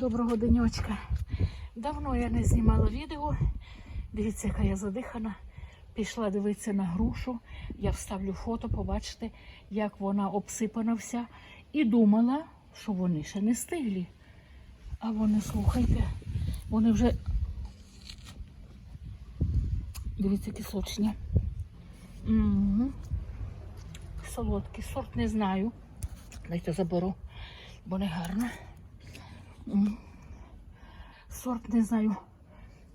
Доброго денечка. Давно я не знімала відео. Дивіться, яка я задихана. Пішла дивитися на грушу. Я вставлю фото, побачите, як вона обсипана вся. І думала, що вони ще не стиглі. А вони, слухайте, вони вже. Дивіться, які сочні. Угу. Солодкі. Сорт не знаю. Дайте заберу, бо не гарно. Сорт не знаю,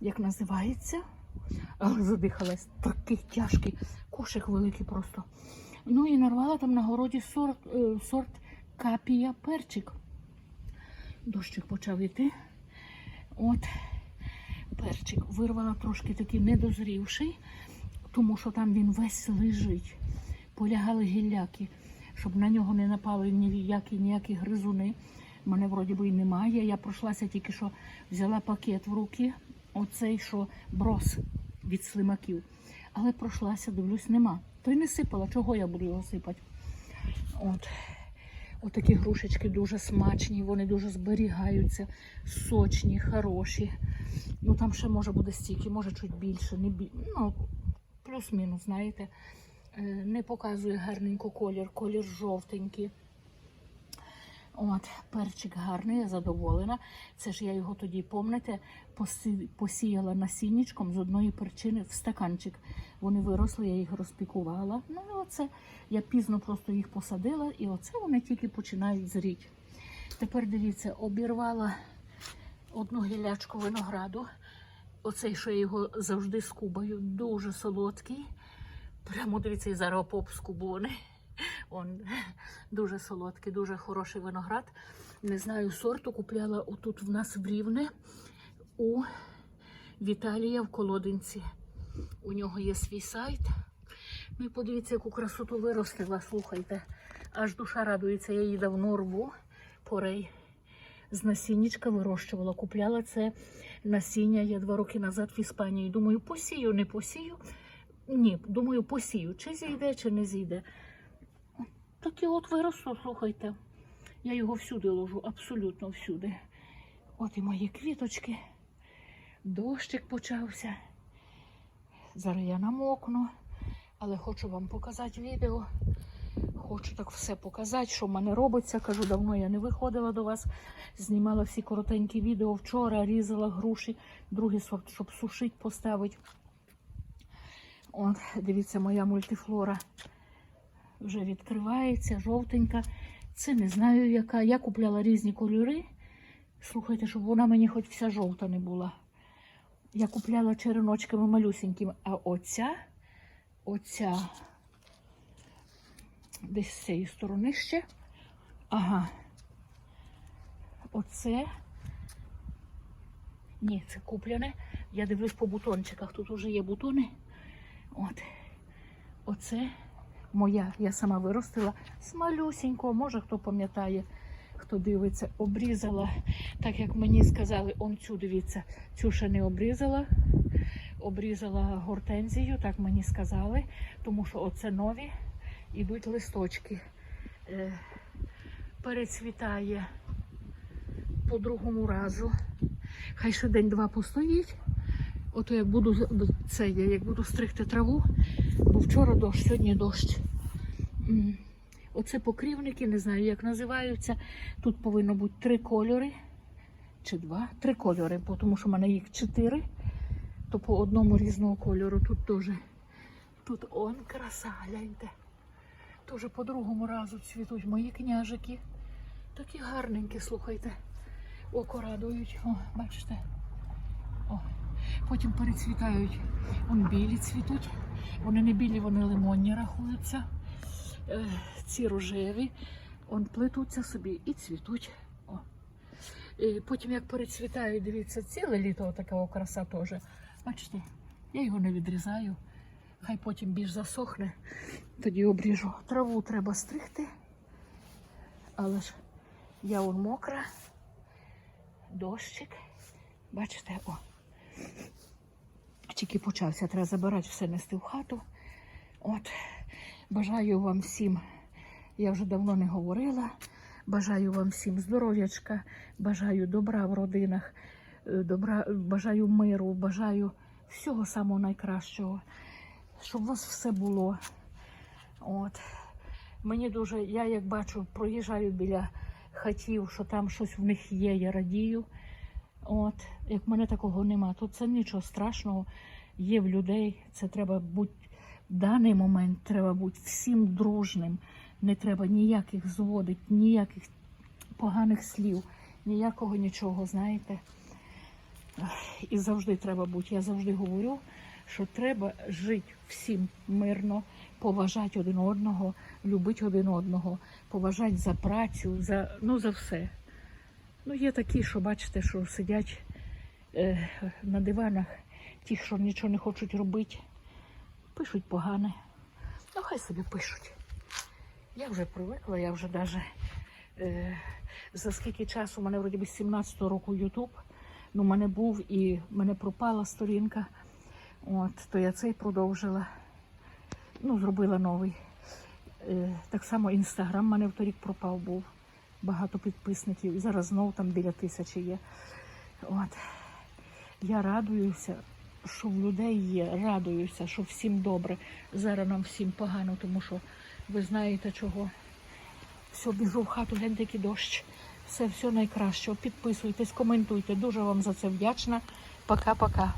як називається, але задихалась. Такий тяжкий, кошик великий просто. Ну і нарвала там на городі сорт, е, сорт капія перчик. Дощик почав йти. От перчик вирвала трошки такий недозрівший, тому що там він весь лежить. Полягали гілляки, щоб на нього не напали ніякі ніякі гризуни. Мене вроді би і немає. Я пройшлася тільки що взяла пакет в руки, оцей, що брос від слимаків. Але пройшлася, дивлюсь, нема. То й не сипала, чого я буду його сипати. От. Отакі грушечки дуже смачні, вони дуже зберігаються, сочні, хороші. Ну там ще може буде стільки, може чуть більше, не бі... ну, плюс-мінус, знаєте. Е, Не показує гарненько колір, колір жовтенький. От, перчик гарний, я задоволена. Це ж я його тоді, поси- посіяла насіннячком з одної перчини в стаканчик. Вони виросли, я їх розпікувала. Ну і оце я пізно просто їх посадила, і оце вони тільки починають зріти. Тепер дивіться, обірвала одну гілячку винограду. Оцей, що я його завжди скубаю, дуже солодкий. Прямо дивіться, і зараз поп скубони. Он дуже солодкий, дуже хороший виноград. Не знаю сорту. Купляла отут в нас в Рівне у Віталія в Колодинці. У нього є свій сайт. Ну подивіться, яку красоту виростила, слухайте. Аж душа радується, я її давно рву порей. З насіннячка вирощувала. Купляла це насіння я два роки назад в Іспанії. Думаю, посію, не посію. Ні, думаю, посію. Чи зійде, чи не зійде. Таке от виросло, слухайте. Я його всюди ложу, абсолютно всюди. От і мої квіточки. Дощик почався. Зараз я намокну, але хочу вам показати відео. Хочу так все показати, що в мене робиться. Кажу, давно я не виходила до вас. Знімала всі коротенькі відео вчора, різала груші, другий сорт, щоб сушити, поставити. От, дивіться, моя мультифлора вже відкривається, жовтенька. Це не знаю яка. Я купляла різні кольори. Слухайте, щоб вона мені хоч вся жовта не була. Я купляла череночками малюсенькими, а оця, оця десь з цієї сторони ще. Ага. Оце. Ні, це купляне. Я дивлюсь по бутончиках. Тут вже є бутони. От. Оце моя, я сама виростила з може хто пам'ятає, хто дивиться, обрізала, так як мені сказали, он цю дивіться, цю ще не обрізала. Обрізала гортензію, так мені сказали, тому що оце нові ідуть листочки. Е, перецвітає по другому разу. Хай ще день-два постоїть. Ото як буду це, я як буду стригти траву, бо вчора дощ, сьогодні дощ. Оце покрівники, не знаю, як називаються. Тут повинно бути три кольори. Чи два? Три кольори, тому що в мене їх чотири, то по одному різного кольору. Тут теж. Тут он краса, гляньте. Теж по другому разу цвітуть мої княжики. Такі гарненькі, слухайте. Око радують. О, бачите. О. Потім перецвітають. Вон білі цвітуть. Вони не білі, вони лимонні рахуються. Е, ці рожеві. Он плетуться собі і цвітуть. О. І потім, як перецвітають, дивіться, ціле літо така краса теж. Бачите, я його не відрізаю. Хай потім більш засохне, тоді обріжу. Траву треба стригти. Але ж я вон мокра, дощик. Бачите, о. Тільки почався, треба забирати все нести в хату. От, бажаю вам всім, я вже давно не говорила, Бажаю вам всім здоров'ячка, бажаю добра в родинах, е, добра, бажаю миру, бажаю всього самого найкращого, щоб у вас все було. От. Мені дуже, я як бачу, проїжджаю біля хатів, що там щось в них є, я радію. От, як в мене такого нема, то це нічого страшного. Є в людей. Це треба бути в даний момент, треба бути всім дружним. Не треба ніяких зводить, ніяких поганих слів, ніякого нічого, знаєте. І завжди треба бути. Я завжди говорю, що треба жити всім мирно, поважати один одного, любити один одного, поважати за працю, за, ну, за все. Ну, є такі, що бачите, що сидять е, на диванах, ті, що нічого не хочуть робити, пишуть погане. Ну, хай собі пишуть. Я вже привикла, я вже навіть е, за скільки часу, у мене вроді би з 17-го року Ютуб, ну, в мене був і в мене пропала сторінка. От, то я цей продовжила. Ну, зробила новий. Е, так само інстаграм в мене вторік пропав був. Багато підписників. І зараз знову там біля тисячі є. От. Я радуюся, що в людей є, радуюся, що всім добре. Зараз нам всім погано, тому що ви знаєте чого. Все, біжу в хату, гляньте, який дощ. Все, все найкраще. Підписуйтесь, коментуйте. Дуже вам за це вдячна. Пока-пока.